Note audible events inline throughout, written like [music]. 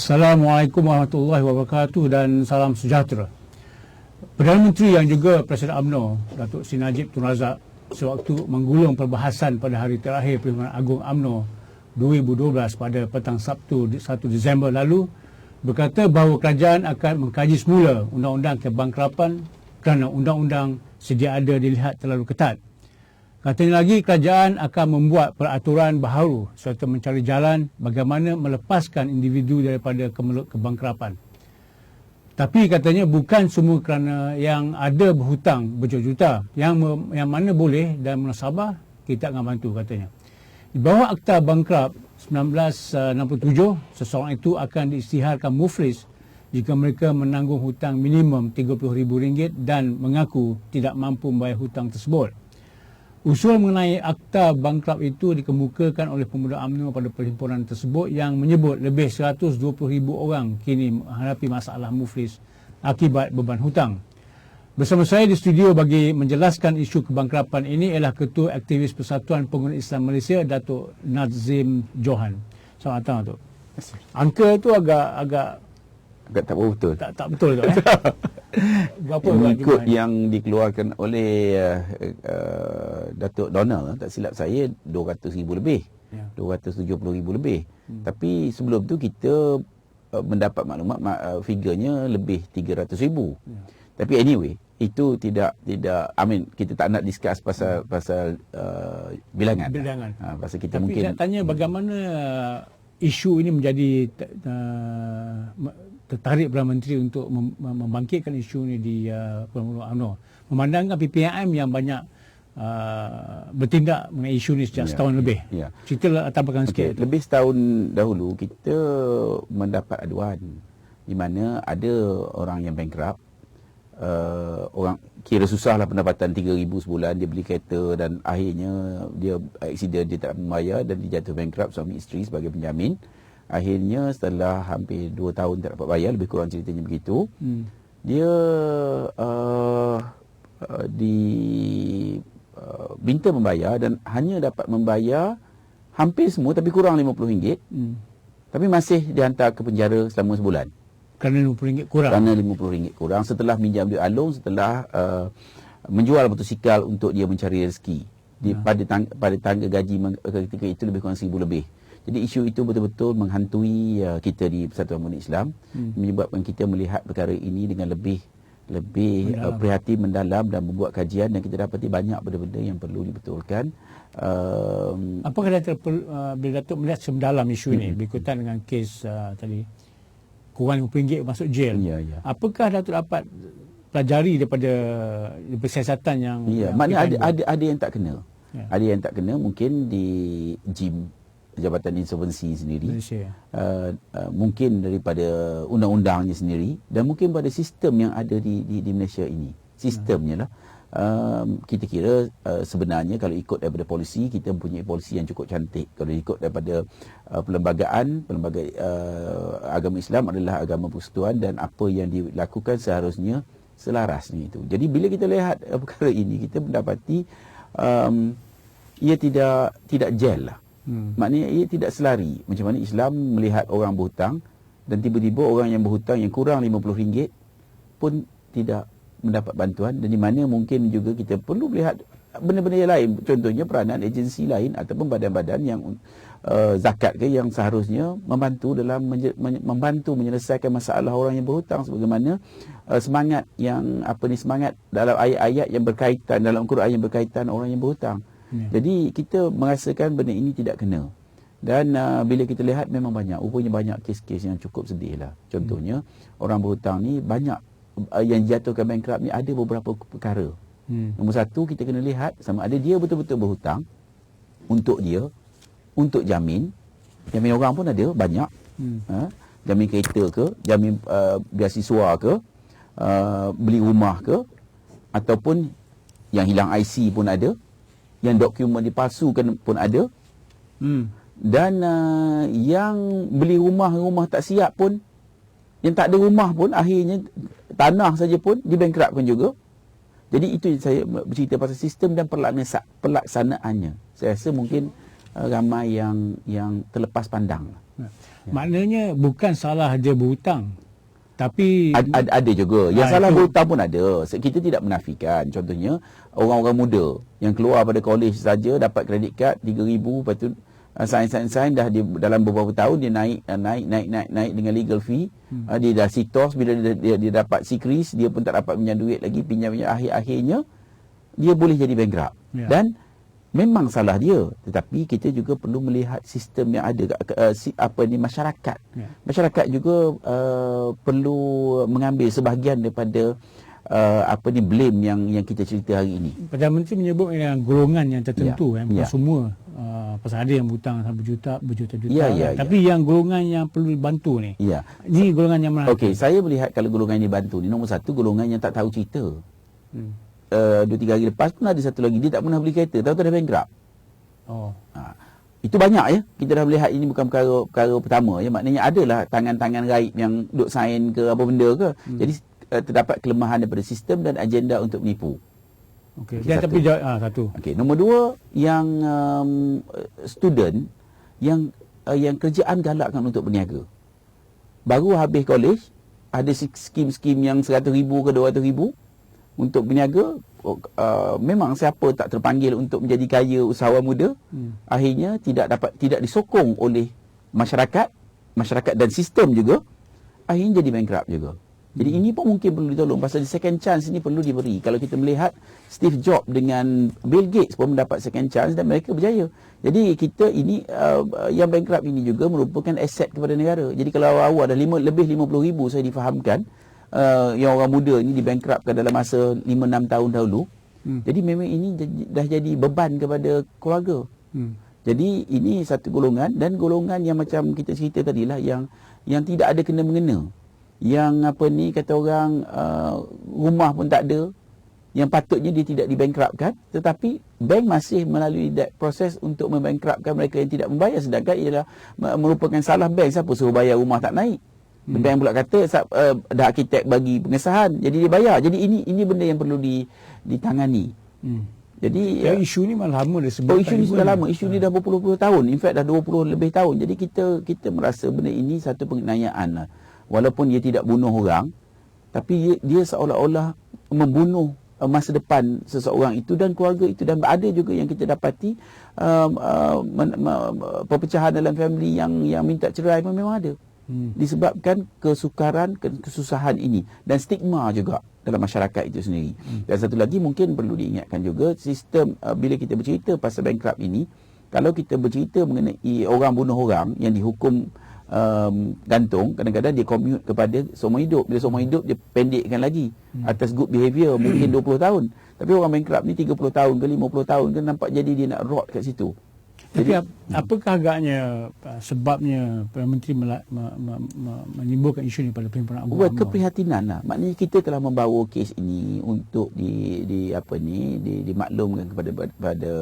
Assalamualaikum warahmatullahi wabarakatuh dan salam sejahtera. Perdana Menteri yang juga Presiden UMNO, Datuk Sri Najib Tun Razak, sewaktu menggulung perbahasan pada hari terakhir Perhimpunan Agung UMNO 2012 pada petang Sabtu 1 Disember lalu, berkata bahawa kerajaan akan mengkaji semula undang-undang kebangkrapan kerana undang-undang sedia ada dilihat terlalu ketat. Katanya lagi kerajaan akan membuat peraturan baharu serta mencari jalan bagaimana melepaskan individu daripada kemelut kebangkrapan. Tapi katanya bukan semua kerana yang ada berhutang berjuta-juta. Yang yang mana boleh dan menasabah kita akan bantu katanya. Di bawah Akta Bangkrap 1967, seseorang itu akan diisytiharkan muflis jika mereka menanggung hutang minimum RM30,000 dan mengaku tidak mampu membayar hutang tersebut. Usul mengenai akta bangkrap itu dikemukakan oleh pemuda UMNO pada perhimpunan tersebut yang menyebut lebih 120,000 orang kini menghadapi masalah muflis akibat beban hutang. Bersama saya di studio bagi menjelaskan isu kebangkrapan ini ialah Ketua Aktivis Persatuan Pengguna Islam Malaysia Datuk Nazim Johan. Selamat datang Datuk. Angka itu agak agak agak tak betul. Tak tak betul tu eh. [laughs] Berapa Mengikut yang dikeluarkan oleh uh, uh, Datuk Donald, tak silap saya 200 ribu lebih. Ya. 270 ribu lebih. Hmm. Tapi sebelum tu kita uh, mendapat maklumat uh, figurnya lebih 300 ribu. Ya. Tapi anyway, itu tidak tidak I mean kita tak nak discuss pasal pasal uh, bilangan. Bilangan. Ha, pasal kita Tapi mungkin nak tanya bagaimana uh, isu ini menjadi uh, tertarik Perdana Menteri untuk membangkitkan isu ini di uh, Pulau UMNO. Memandangkan PPIM yang banyak uh, bertindak mengenai isu ini sejak ya, setahun ya, lebih. Ya. Cerita latar belakang okay. sikit. Lebih setahun dahulu kita mendapat aduan di mana ada orang yang bankrupt uh, orang kira susahlah pendapatan 3000 sebulan dia beli kereta dan akhirnya dia accident dia tak membayar dan dia jatuh bankrupt suami isteri sebagai penjamin akhirnya setelah hampir 2 tahun tak dapat bayar lebih kurang ceritanya begitu hmm. dia uh, uh, di uh, minta membayar dan hanya dapat membayar hampir semua tapi kurang RM50 hmm. tapi masih dihantar ke penjara selama sebulan kerana RM50 kurang kerana RM50 kurang setelah minjam duit alung setelah uh, menjual motosikal untuk dia mencari rezeki di, ya. pada, tang, pada tangga gaji ketika itu lebih kurang RM1,000 lebih jadi isu itu betul-betul menghantui uh, kita di Persatuan Muda Islam hmm. menyebabkan kita melihat perkara ini dengan lebih lebih uh, prihatin mendalam dan membuat kajian dan kita dapati banyak benda-benda yang perlu dibetulkan. Um, Apakah Datuk uh, bila Datuk melihat semendalam isu ini hmm. berikutan dengan kes uh, tadi kurang RM50 masuk jail. Ya, ya. Apakah Datuk dapat pelajari daripada persiasatan yang Ya, maknanya ada, ada ada yang tak kena. Ya. Ada yang tak kena mungkin di gym Jabatan Insolvensi sendiri. Uh, uh, mungkin daripada undang-undangnya sendiri dan mungkin pada sistem yang ada di di, di Malaysia ini. Sistemnya lah. Uh, kita kira uh, sebenarnya kalau ikut daripada polisi kita mempunyai polisi yang cukup cantik. Kalau ikut daripada uh, perlembagaan perlembagaan uh, agama Islam adalah agama persekutuan dan apa yang dilakukan seharusnya selaras ni itu. Jadi bila kita lihat uh, [laughs] perkara ini kita mendapati um, ia tidak tidak gel lah Hmm. Maknanya ia tidak selari. Macam mana Islam melihat orang berhutang dan tiba-tiba orang yang berhutang yang kurang RM50 pun tidak mendapat bantuan dan di mana mungkin juga kita perlu melihat benda-benda yang lain. Contohnya peranan agensi lain ataupun badan-badan yang uh, zakat ke yang seharusnya membantu dalam menje- membantu menyelesaikan masalah orang yang berhutang sebagaimana uh, semangat yang apa ni semangat dalam ayat-ayat yang berkaitan dalam Quran yang berkaitan orang yang berhutang. Ya. Jadi kita merasakan benda ini tidak kena. Dan uh, bila kita lihat memang banyak, rupanya banyak kes-kes yang cukup sedih lah. Contohnya, hmm. orang berhutang ni banyak uh, yang jatuhkan bankrupt ni ada beberapa perkara. Hmm. Nombor satu, kita kena lihat sama ada dia betul-betul berhutang untuk dia, untuk jamin. Jamin orang pun ada, banyak. Hmm. Ha? Jamin kereta ke, jamin uh, beasiswa ke, uh, beli rumah ke, ataupun yang hilang IC pun ada yang dokumen dipalsukan pun ada hmm. dan uh, yang beli rumah-rumah tak siap pun yang tak ada rumah pun akhirnya tanah saja pun dibankrupkan juga jadi itu saya bercerita pasal sistem dan pelaksanaannya saya rasa mungkin uh, ramai yang yang terlepas pandang ya. Ya. Maknanya bukan salah dia berhutang. Tapi ada, ada, ada juga. Yang ha, salah berhutang pun ada. Kita tidak menafikan. Contohnya orang-orang muda yang keluar pada kolej saja dapat kredit kad 3000 lepas tu uh, sains-sains dah di, dalam beberapa tahun dia naik uh, naik naik naik naik dengan legal fee. Hmm. Dia dah sitos bila dia, dia, dia dapat sikris dia pun tak dapat pinjam duit lagi pinjam pinjam akhir-akhirnya dia boleh jadi bankrupt. Ya. Dan memang salah dia tetapi kita juga perlu melihat sistem yang ada uh, si, apa ni masyarakat ya. masyarakat juga uh, perlu mengambil sebahagian daripada uh, apa ni blame yang yang kita cerita hari ini Perdana Menteri menyebut yang golongan yang tertentu ya. eh, ya. semua uh, pasal ada yang hutang berjuta berjuta-juta ya, ya, kan? tapi yang golongan yang perlu dibantu ni ya. ni golongan yang mana okey saya melihat kalau golongan ini bantu ni nombor satu golongan yang tak tahu cerita hmm uh, dua tiga hari lepas pun ada satu lagi. Dia tak pernah beli kereta. Tahu tak dah bankrupt? Oh. Ha. itu banyak ya. Kita dah melihat ini bukan perkara perkara pertama ya. Maknanya adalah tangan-tangan gaib yang duk sign ke apa benda ke. Hmm. jadi uh, terdapat kelemahan daripada sistem dan agenda untuk menipu. Okey dan tapi jawab ah satu. Okey nombor dua yang um, student yang uh, yang kerjaan galakkan untuk berniaga. Baru habis college ada skim-skim yang 100 ribu ke 200 ribu untuk berniaga uh, memang siapa tak terpanggil untuk menjadi kaya usahawan muda hmm. akhirnya tidak dapat tidak disokong oleh masyarakat masyarakat dan sistem juga akhirnya jadi bankrupt juga. Jadi hmm. ini pun mungkin perlu ditolong. Pasal second chance ini perlu diberi. Kalau kita melihat Steve Jobs dengan Bill Gates pun mendapat second chance dan mereka berjaya. Jadi kita ini uh, yang bankrupt ini juga merupakan aset kepada negara. Jadi kalau awal dah lima, lebih 50 ribu saya difahamkan uh, yang orang muda ni dibankruptkan dalam masa 5 6 tahun dahulu. Hmm. Jadi memang ini dah jadi beban kepada keluarga. Hmm. Jadi ini satu golongan dan golongan yang macam kita cerita tadi lah yang yang tidak ada kena mengena. Yang apa ni kata orang uh, rumah pun tak ada. Yang patutnya dia tidak dibankruptkan tetapi bank masih melalui that proses untuk membankruptkan mereka yang tidak membayar sedangkan ialah merupakan salah bank siapa suruh bayar rumah tak naik. Hmm. Bank pula kata uh, dah arkitek bagi pengesahan jadi dia bayar. Jadi ini ini benda yang perlu di, ditangani. Hmm. Jadi ya, isu ni malah lama dah sebab. Oh, isu ni sudah lama. Isu ni dah berpuluh-puluh tahun. In fact dah 20 lebih tahun. Jadi kita kita merasa benda ini satu penganiayaan lah. Walaupun dia tidak bunuh orang tapi dia, dia seolah-olah membunuh uh, masa depan seseorang itu dan keluarga itu dan ada juga yang kita dapati uh, uh, perpecahan dalam family yang yang minta cerai pun memang ada hmm. disebabkan kesukaran kesusahan ini dan stigma juga dalam masyarakat itu sendiri. Hmm. Dan satu lagi mungkin perlu diingatkan juga sistem uh, bila kita bercerita pasal bankrupt ini kalau kita bercerita mengenai orang bunuh orang yang dihukum um, gantung kadang-kadang dia commute kepada seumur hidup bila seumur hidup dia pendekkan lagi hmm. atas good behavior mungkin [clears throat] 20 tahun tapi orang bankrupt ni 30 tahun ke 50 tahun kan nampak jadi dia nak rot kat situ tapi Jadi, apakah agaknya uh, sebabnya Perdana Menteri mela- me- me- me- menimbulkan isu ini pada Perhimpunan Agung Buat keprihatinan lah. Maknanya kita telah membawa kes ini untuk di, di apa ni di, dimaklumkan kepada pada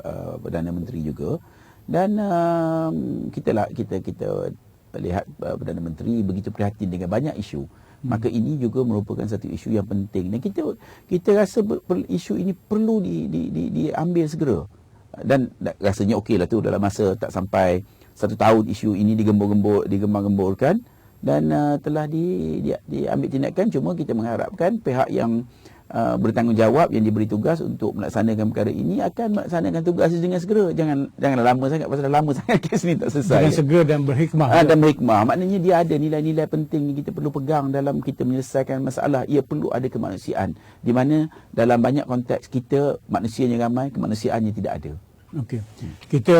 uh, Perdana Menteri juga. Dan uh, kita lah kita kita lihat uh, Perdana Menteri begitu prihatin dengan banyak isu. Hmm. Maka ini juga merupakan satu isu yang penting dan kita kita rasa ber, ber, isu ini perlu di, di, di, diambil segera dan rasanya okey lah tu dalam masa tak sampai satu tahun isu ini digembur-gembur digembar-gemburkan dan uh, telah di, di, diambil tindakan. Cuma kita mengharapkan pihak yang uh, bertanggungjawab yang diberi tugas untuk melaksanakan perkara ini akan melaksanakan tugas dengan segera. Jangan janganlah lama sangat pasal lama [laughs] sangat kes ni tak selesai. Dengan segera dan berhikmah. Uh, dan berhikmah. Maknanya dia ada nilai-nilai penting yang kita perlu pegang dalam kita menyelesaikan masalah. Ia perlu ada kemanusiaan. Di mana dalam banyak konteks kita manusianya ramai kemanusiaannya tidak ada. Okey. Kita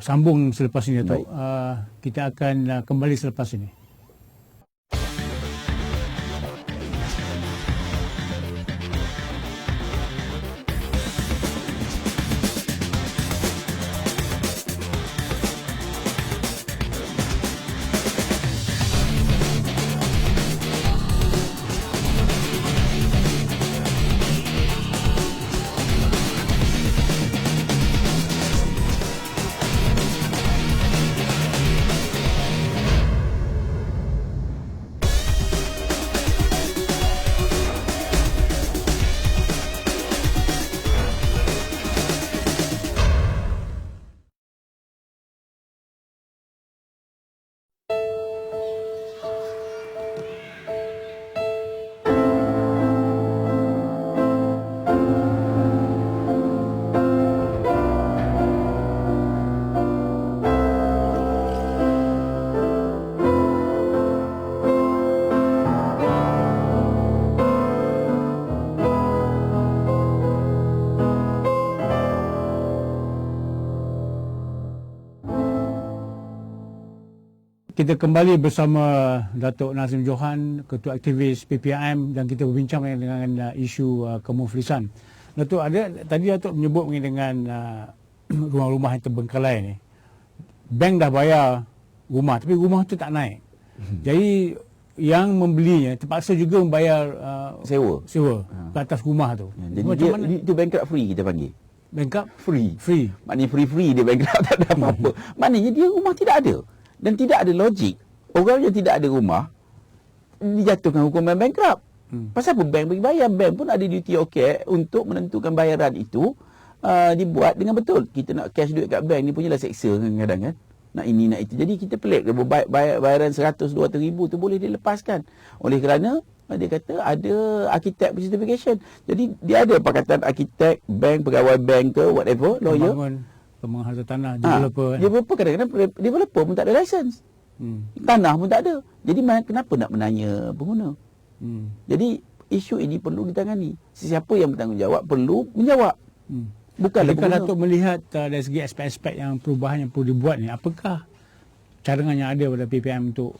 sambung selepas ini Datuk. Uh, kita akan uh, kembali selepas ini. Kita kembali bersama Datuk Nazim Johan, Ketua Aktivis PPIM dan kita berbincang dengan uh, isu uh, kemuflisan. Datuk ada tadi Datuk menyebut dengan uh, [clears throat] rumah-rumah yang terbengkalai ni. Bank dah bayar rumah tapi rumah tu tak naik. Hmm. Jadi yang membelinya terpaksa juga membayar uh, sewa sewa ha. ke atas rumah tu. Ya, jadi Macam dia, mana? itu bankrupt free kita panggil. Bankrupt free. Free. Maknanya free-free dia bankrupt [laughs] tak ada apa-apa. [laughs] Maknanya dia rumah tidak ada dan tidak ada logik. Orang yang tidak ada rumah dijatuhkan hukuman bankrupt. Hmm. Pasal apa bank bagi bayar? Bank pun ada duty okay untuk menentukan bayaran itu uh, dibuat dengan betul. Kita nak cash duit kat bank ni punyalah seksa kadang-kadang kan nak ini nak itu. Jadi kita pelik ke bayar, bayaran 100 200 ribu tu boleh dilepaskan. Oleh kerana dia kata ada arkitek certification. Jadi dia ada pakatan arkitek, bank, pegawai bank ke whatever, lawyer. Pembangun, pembangun harta tanah, ha, developer. Ha, developer kadang-kadang developer pun tak ada license. Hmm. Tanah pun tak ada. Jadi kenapa nak menanya pengguna? Hmm. Jadi isu ini perlu ditangani. Sesiapa yang bertanggungjawab perlu menjawab. Hmm. Bukan kalau Datuk melihat uh, dari segi aspek-aspek yang perubahan yang perlu dibuat ni, apakah cadangan yang ada pada PPM untuk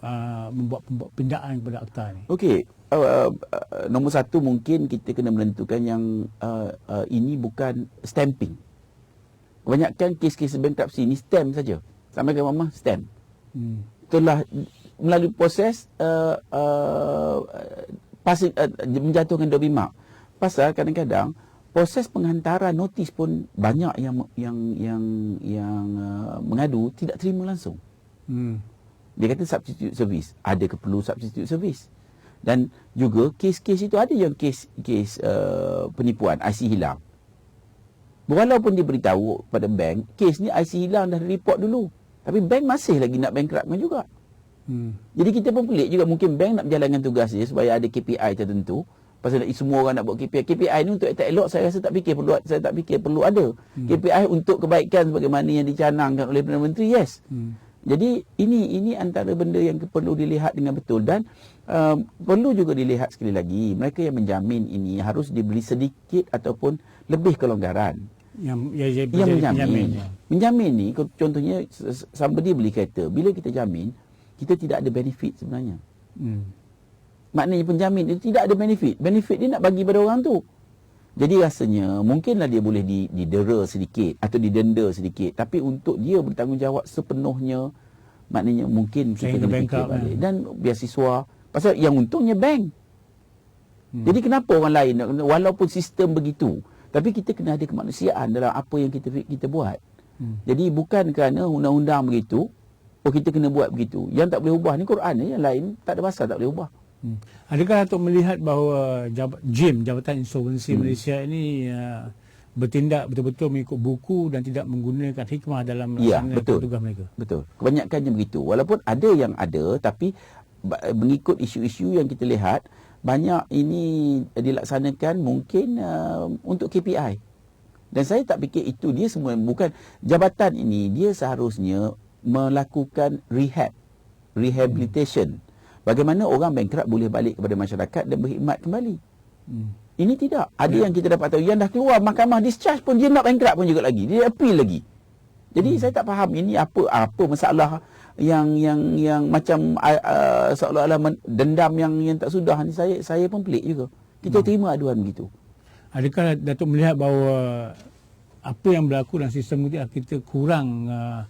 uh, membuat, membuat pindaan kepada akta ni? Okey, uh, uh, nombor satu mungkin kita kena menentukan yang uh, uh, ini bukan stamping. Kebanyakan kes-kes bankruptcy ni stamp saja. Sampai ke mama stamp. Hmm. Itulah melalui proses uh, uh, pasti uh, menjatuhkan dobi mak. Pasal kadang-kadang proses penghantaran notis pun banyak yang yang yang yang uh, mengadu tidak terima langsung. Hmm. Dia kata substitute service. Ada ke perlu substitute service? Dan juga kes-kes itu ada yang kes kes uh, penipuan IC hilang. Walaupun dia beritahu pada bank, kes ni IC hilang dah report dulu. Tapi bank masih lagi nak bankruptkan juga. Hmm. Jadi kita pun pelik juga mungkin bank nak berjalankan tugas dia supaya ada KPI tertentu. Pasal semua orang nak buat KPI. KPI ni untuk tak elok saya rasa tak fikir perlu saya tak fikir perlu ada. Hmm. KPI untuk kebaikan sebagaimana yang dicanangkan oleh Perdana Menteri. Yes. Hmm. Jadi ini ini antara benda yang perlu dilihat dengan betul dan uh, perlu juga dilihat sekali lagi mereka yang menjamin ini harus diberi sedikit ataupun lebih kelonggaran. Yang ya, ya, yang menjamin. Menjamin, ya. menjamin ni contohnya somebody beli kereta bila kita jamin kita tidak ada benefit sebenarnya. Hmm maknanya penjamin itu tidak ada benefit. Benefit dia nak bagi pada orang tu. Jadi rasanya mungkinlah dia boleh didera sedikit atau didenda sedikit. Tapi untuk dia bertanggungjawab sepenuhnya, maknanya mungkin kita kena fikir balik. Kan? Dan biasiswa, pasal yang untungnya bank. Hmm. Jadi kenapa orang lain, walaupun sistem begitu, tapi kita kena ada kemanusiaan dalam apa yang kita kita buat. Hmm. Jadi bukan kerana undang-undang begitu, oh kita kena buat begitu. Yang tak boleh ubah ni Quran ni, yang lain tak ada pasal tak boleh ubah. Hmm. Adakah Datuk melihat bahawa Jab- JIM, Jabatan Insolvensi hmm. Malaysia ini uh, bertindak betul-betul mengikut buku dan tidak menggunakan hikmah dalam ya, betul. tugas mereka? Betul. Kebanyakannya begitu. Walaupun ada yang ada tapi mengikut isu-isu yang kita lihat banyak ini dilaksanakan mungkin uh, untuk KPI. Dan saya tak fikir itu dia semua bukan jabatan ini dia seharusnya melakukan rehab rehabilitation Bagaimana orang bankrupt boleh balik kepada masyarakat dan berkhidmat kembali? Hmm. Ini tidak. Ada ya. yang kita dapat tahu yang dah keluar mahkamah discharge pun dia nak bankrupt pun juga lagi. Dia appeal lagi. Jadi hmm. saya tak faham ini apa apa masalah yang yang yang macam uh, seolah-olah dendam yang yang tak sudah ni saya saya pun pelik juga. Kita hmm. terima aduan begitu. Adakah Datuk melihat bahawa apa yang berlaku dalam sistem kita kita kurang uh,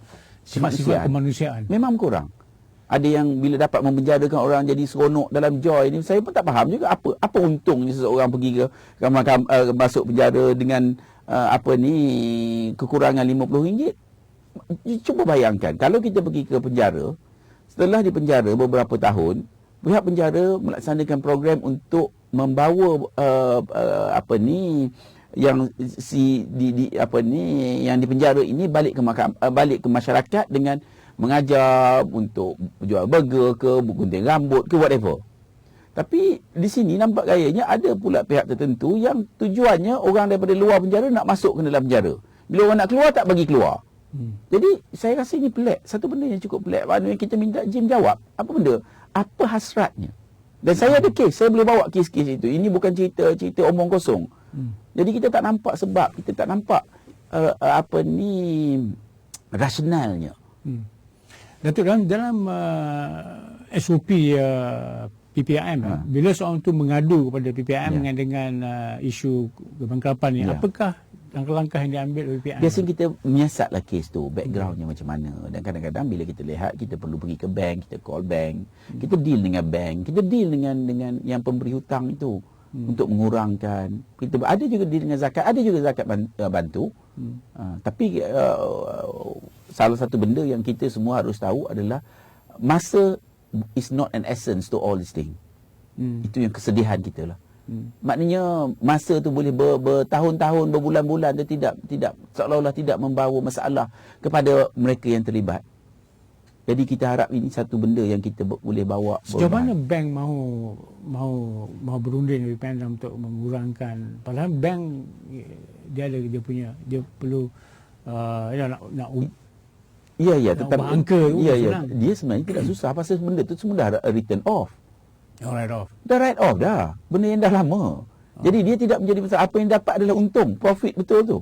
sifat-sifat kemanusiaan? Memang kurang ada yang bila dapat memenjarakan orang jadi seronok dalam joy ni saya pun tak faham juga apa apa untungnya seseorang pergi ke kamar uh, masuk penjara dengan uh, apa ni kekurangan RM50 cuba bayangkan kalau kita pergi ke penjara setelah di penjara beberapa tahun pihak penjara melaksanakan program untuk membawa uh, uh, apa ni yang si di, di apa ni yang di penjara ini balik ke makam, uh, balik ke masyarakat dengan mengajar untuk jual burger ke, gunting rambut ke, whatever. Tapi di sini nampak gayanya ada pula pihak tertentu yang tujuannya orang daripada luar penjara nak masuk ke dalam penjara. Bila orang nak keluar, tak bagi keluar. Hmm. Jadi saya rasa ini pelik. Satu benda yang cukup pelik. Mana yang kita minta Jim jawab. Apa benda? Apa hasratnya? Dan hmm. saya ada kes. Saya boleh bawa kes-kes itu. Ini bukan cerita-cerita omong kosong. Hmm. Jadi kita tak nampak sebab. Kita tak nampak uh, uh, apa ni rasionalnya. Hmm. Datuk dalam dalam uh, SOP uh, PPIM ha. bila seorang tu mengadu kepada PPIM ya. dengan dengan uh, isu kebangkrapan ni ya. apakah langkah-langkah yang diambil oleh PPIM biasanya kita menyiasatlah kes tu backgroundnya hmm. macam mana dan kadang-kadang bila kita lihat kita perlu pergi ke bank kita call bank hmm. kita deal dengan bank kita deal dengan dengan yang pemberi hutang itu hmm. untuk mengurangkan kita ada juga deal dengan zakat ada juga zakat uh, bantu hmm. uh, tapi uh, salah satu benda yang kita semua harus tahu adalah masa is not an essence to all this thing. Hmm. Itu yang kesedihan kita lah. Hmm. Maknanya masa tu boleh ber, bertahun-tahun, berbulan-bulan dia tidak tidak seolah-olah tidak membawa masalah kepada mereka yang terlibat. Jadi kita harap ini satu benda yang kita boleh bawa. Sejauh mana bank mahu mahu mahu berunding dengan PPN untuk mengurangkan padahal bank dia ada dia punya dia perlu uh, ya, nak nak Ya ya tetapi angka ya ya dia sebenarnya tidak susah pasal benda tu semua dah written off. Oh, write off. Dah write off dah. Benda yang dah lama. Oh. Jadi dia tidak menjadi masalah apa yang dapat adalah untung, profit betul tu.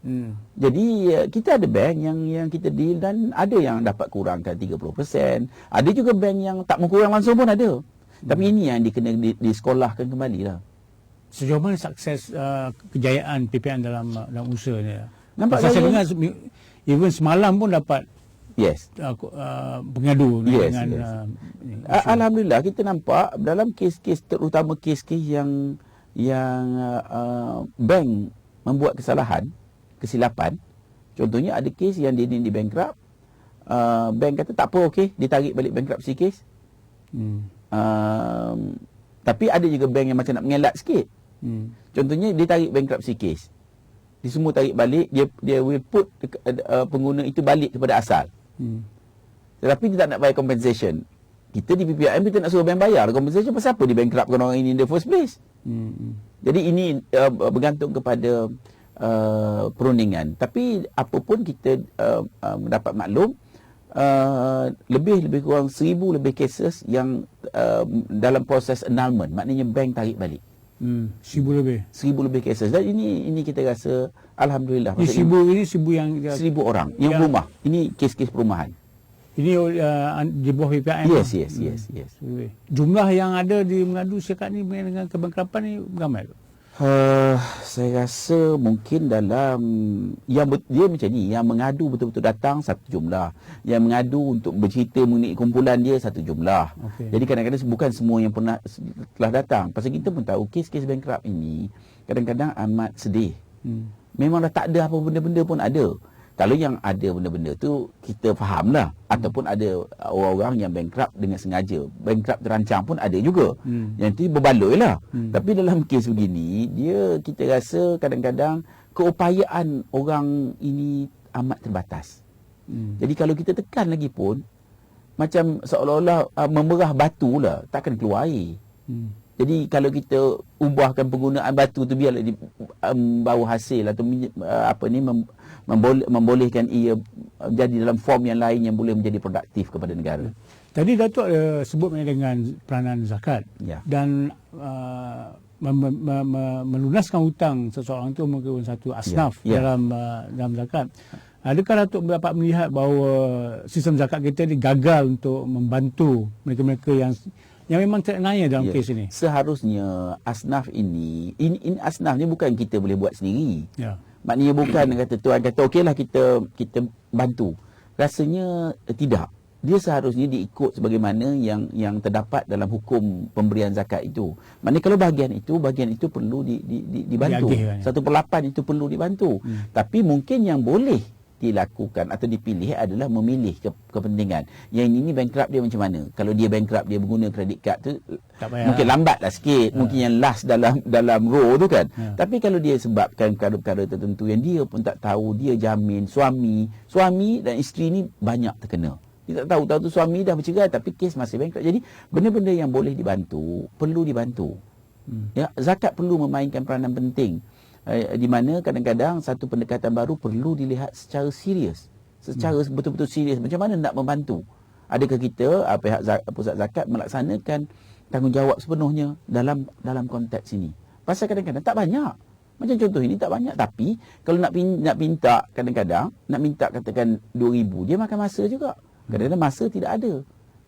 Hmm. Jadi ya, kita ada bank yang yang kita deal dan ada yang dapat kurangkan 30%. Ada juga bank yang tak mengkurang langsung pun ada. Hmm. Tapi ini yang dikena di, disekolahkan kembali lah. Sejauh mana sukses uh, kejayaan PPN dalam dalam usaha ni? Nampak saya dengar even semalam pun dapat yes. Uh, uh, pengadu yes, dengan yes. Uh, alhamdulillah kita nampak dalam kes-kes terutama kes-kes yang yang uh, bank membuat kesalahan kesilapan. Contohnya ada kes yang dia di bankrupt. Uh, bank kata tak apa okey. Ditarik balik bankruptcy case hmm. uh, tapi ada juga bank yang macam nak mengelak sikit. Hmm. contohnya dia tarik bankruptcy case dia semua tarik balik dia dia will put uh, pengguna itu balik kepada asal hmm. tetapi dia tak nak bayar compensation. Kita di PPIM kita nak suruh bank bayar. Compensation pasal apa? Di bankruptkan orang ini in the first place. Hmm. jadi ini uh, bergantung kepada uh, perundingan. Tapi apapun kita uh, uh, mendapat maklum Uh, lebih lebih kurang seribu lebih cases yang uh, dalam proses annulment. Maknanya bank tarik balik Hmm, seribu lebih. Seribu lebih cases. Dan ini ini kita rasa alhamdulillah. Ini seribu ini seribu yang seribu orang yang, yang rumah. Ini kes-kes perumahan. Ini uh, di bawah PPIM. Yes, yes, hmm. yes, yes. Jumlah yang ada di mengadu sekat ni dengan kebangkrapan ni ramai tu. Uh, saya rasa mungkin dalam yang dia macam ni yang mengadu betul-betul datang satu jumlah. Yang mengadu untuk bercerita mengenai kumpulan dia satu jumlah. Okay. jadi kadang-kadang bukan semua yang pernah telah datang. Pasal kita pun tahu kes-kes bankrupt ini kadang-kadang amat sedih. Hmm. memang dah tak ada apa benda-benda pun ada kalau yang ada benda-benda tu kita fahamlah hmm. ataupun ada orang-orang yang bankrupt dengan sengaja bankrupt terancang pun ada juga hmm. yang itu berbaloi lah hmm. tapi dalam kes begini dia kita rasa kadang-kadang keupayaan orang ini amat terbatas hmm. jadi kalau kita tekan lagi pun macam seolah-olah uh, memerah batu lah takkan keluar air hmm. Jadi kalau kita ubahkan penggunaan batu tu biarlah di um, bawa hasil atau uh, apa ni mem, memboleh, membolehkan ia jadi dalam form yang lain yang boleh menjadi produktif kepada negara. Tadi Datuk uh, sebut dengan peranan zakat ya. dan uh, mem, mem, mem, melunaskan hutang seseorang itu mungkin satu asnaf ya. Ya. dalam uh, dalam zakat. Adakah Datuk dapat melihat bahawa sistem zakat kita ini gagal untuk membantu mereka-mereka yang yang memang terkenanya dalam ya. kes ini. Seharusnya asnaf ini, ini, ini asnaf ni bukan kita boleh buat sendiri. Ya. Maknanya bukan kata tuan kata okeylah kita kita bantu. Rasanya eh, tidak. Dia seharusnya diikut sebagaimana yang yang terdapat dalam hukum pemberian zakat itu. Maknanya kalau bahagian itu, bahagian itu perlu di, di, di, dibantu. Satu perlapan itu perlu dibantu. Hmm. Tapi mungkin yang boleh dilakukan atau dipilih adalah memilih ke, kepentingan. Yang ini bankrupt dia macam mana? Kalau dia bankrupt dia menggunakan kredit card tu mungkin lambatlah sikit, ya. mungkin yang last dalam dalam row tu kan. Ya. Tapi kalau dia sebabkan perkara-perkara tertentu yang dia pun tak tahu, dia jamin suami, suami dan isteri ni banyak terkena. Dia tak tahu tahu tu suami dah bercerai tapi kes masih bankrupt. Jadi benda-benda yang boleh dibantu perlu dibantu. Hmm. Ya, zakat perlu memainkan peranan penting di mana kadang-kadang satu pendekatan baru perlu dilihat secara serius secara hmm. betul-betul serius macam mana nak membantu adakah kita uh, pihak zak, pusat zakat melaksanakan tanggungjawab sepenuhnya dalam dalam konteks ini pasal kadang-kadang tak banyak macam contoh ini tak banyak tapi kalau nak pin, nak minta kadang-kadang nak minta katakan 2000 dia makan masa juga Kadang-kadang masa tidak ada.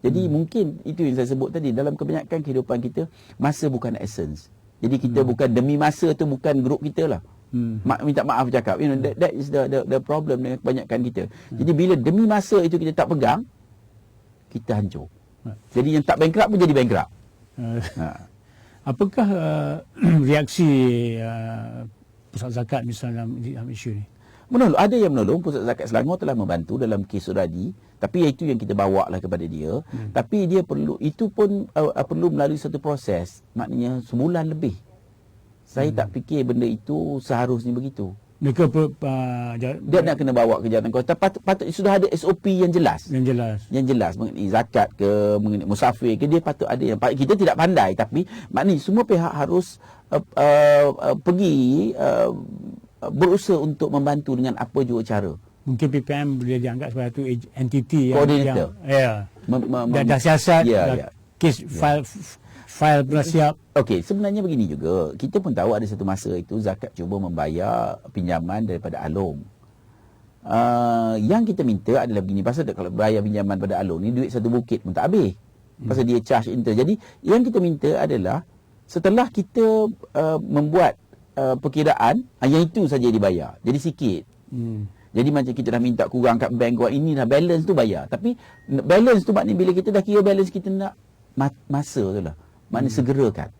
Jadi hmm. mungkin itu yang saya sebut tadi dalam kebanyakan kehidupan kita masa bukan essence. Jadi kita hmm. bukan demi masa tu bukan grup kita lah. Hmm. Ma- minta maaf cakap. You know that, that is the, the the problem dengan kebanyakan kita. Hmm. Jadi bila demi masa itu kita tak pegang kita hancur. Hmm. Jadi yang tak bankrupt pun jadi bankrupt. Uh, ha. [laughs] Apakah uh, [clears throat] reaksi uh, pusat zakat misalnya dalam isu ni? Menolong. Ada yang menolong. Pusat Zakat Selangor telah membantu dalam kes Suradi. Tapi itu yang kita bawa lah kepada dia. Hmm. Tapi dia perlu, itu pun uh, uh, perlu melalui satu proses. Maknanya sebulan lebih. Saya hmm. tak fikir benda itu seharusnya begitu. Mereka per, uh, dia nak kena bawa ke jawatan kuasa. Patut, patut sudah ada SOP yang jelas. Yang jelas. Yang jelas mengenai zakat ke, mengenai musafir ke, dia patut ada yang kita tidak pandai tapi maknanya semua pihak harus uh, uh, uh, pergi uh, berusaha untuk membantu dengan apa juga cara. Mungkin PPM boleh dianggap sebagai satu entiti yang koordinator. Ya. Dan dah siasat ya, dah ya. kes ya. file file pernah siap. Okey, sebenarnya begini juga. Kita pun tahu ada satu masa itu zakat cuba membayar pinjaman daripada Along. Uh, yang kita minta adalah begini pasal kalau bayar pinjaman pada Along ni duit satu bukit pun tak habis. Pasal hmm. dia charge interest. Jadi yang kita minta adalah setelah kita uh, membuat uh, perkiraan uh, yang itu saja dibayar. Jadi sikit. Hmm. Jadi macam kita dah minta kurang kat bank kuat ini dah balance tu bayar. Tapi balance tu maknanya bila kita dah kira balance kita nak masa tu lah. Maknanya hmm. segerakan.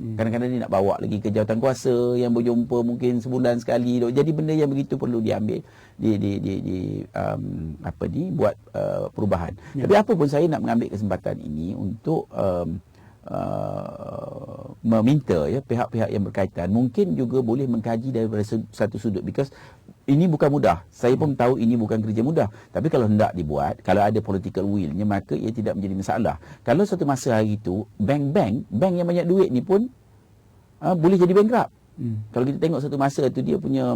Hmm. Kadang-kadang dia nak bawa lagi ke jawatan kuasa yang berjumpa mungkin sebulan sekali. Jadi benda yang begitu perlu diambil di di di, di um, apa ni buat uh, perubahan. Ya. Tapi apa pun saya nak mengambil kesempatan ini untuk um, Uh, meminta ya pihak-pihak yang berkaitan mungkin juga boleh mengkaji daripada satu sudut. Because ini bukan mudah. Saya pun tahu ini bukan kerja mudah. Tapi kalau hendak dibuat kalau ada political willnya maka ia tidak menjadi masalah. Kalau satu masa hari itu bank-bank bank yang banyak duit ni pun uh, boleh jadi bankrupt. Hmm. kalau kita tengok satu masa itu dia punya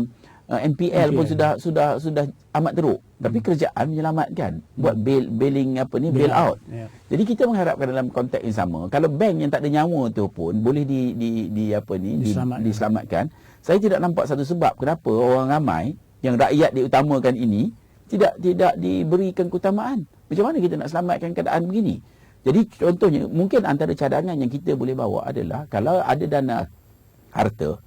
uh, NPL okay. pun sudah sudah sudah amat teruk tapi hmm. kerajaan menyelamatkan hmm. buat bail bailing apa ni bail, bail out yeah. jadi kita mengharapkan dalam konteks yang sama kalau bank yang tak ada nyawa tu pun boleh di di di apa ni diselamatkan. Di, diselamatkan saya tidak nampak satu sebab kenapa orang ramai yang rakyat diutamakan ini tidak tidak diberikan keutamaan macam mana kita nak selamatkan keadaan begini jadi contohnya mungkin antara cadangan yang kita boleh bawa adalah kalau ada dana harta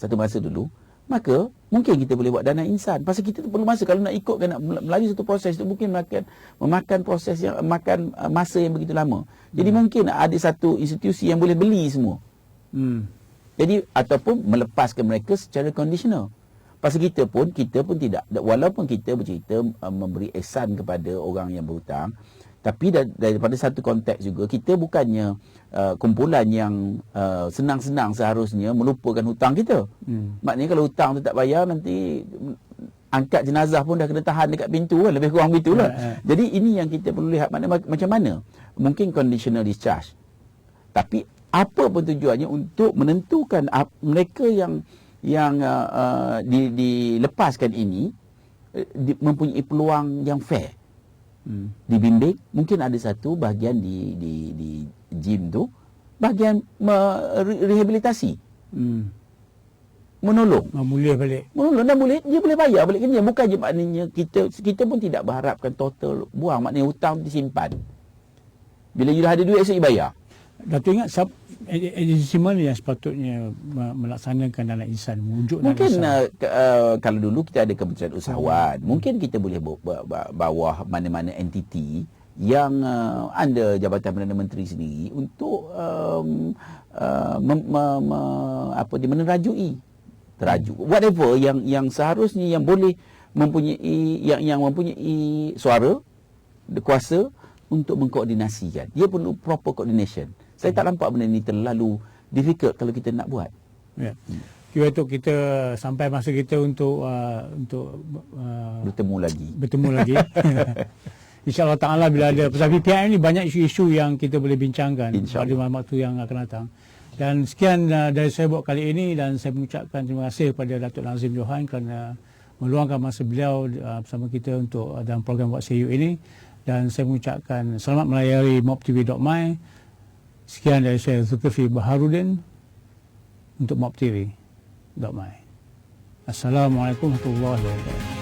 satu masa dulu maka mungkin kita boleh buat dana insan. Pasal kita perlu masa kalau nak ikutkan nak melalui satu proses itu mungkin memakan memakan proses yang makan uh, masa yang begitu lama. Jadi hmm. mungkin ada satu institusi yang boleh beli semua. Hmm. jadi ataupun melepaskan mereka secara kondisional pasal kita pun kita pun tidak. Walaupun kita bercerita uh, memberi ihsan kepada orang yang berhutang tapi daripada satu konteks juga kita bukannya uh, kumpulan yang uh, senang-senang seharusnya melupakan hutang kita. Hmm. Maknanya kalau hutang tu tak bayar nanti angkat jenazah pun dah kena tahan dekat pintu kan lebih kurang begitulah. Yeah, yeah. Jadi ini yang kita perlu lihat mana macam mana. Mungkin conditional discharge. Tapi apa pun tujuannya untuk menentukan mereka yang yang uh, uh, dilepaskan ini uh, di, mempunyai peluang yang fair hmm. dibimbing mungkin ada satu bahagian di di di gym tu bahagian rehabilitasi. Hmm. menolong. Memulih balik. Menolong dan boleh dia boleh bayar balik kan bukan je maknanya kita kita pun tidak berharapkan total buang. Maknanya hutang disimpan. Bila you dah ada duit esok you bayar. Datuk ingat agensi mana yang sepatutnya melaksanakan dana insan mewujud mungkin uh, uh, kalau dulu kita ada kementerian usahawan hmm. mungkin kita boleh bawah mana-mana entiti yang uh, anda jabatan perdana menteri sendiri untuk um, uh, mem, mem, apa dia menerajui teraju hmm. whatever yang yang seharusnya yang boleh mempunyai yang yang mempunyai suara kuasa untuk mengkoordinasikan dia perlu proper coordination saya tak nampak benda ni terlalu difficult kalau kita nak buat. Ya. Hmm. Kira tu kita sampai masa kita untuk uh, untuk uh, bertemu lagi. Bertemu lagi. [laughs] InsyaAllah ta'ala bila ada pasal PPM ni banyak isu-isu yang kita boleh bincangkan pada waktu yang akan datang. Dan sekian uh, dari saya buat kali ini dan saya mengucapkan terima kasih kepada Datuk Nazim Johan kerana meluangkan masa beliau uh, bersama kita untuk uh, dalam program Buat Seyu ini dan saya mengucapkan selamat melayari mobtv.my Sekian dari saya Zulkifli Baharudin untuk Mob TV. Assalamualaikum warahmatullahi wabarakatuh.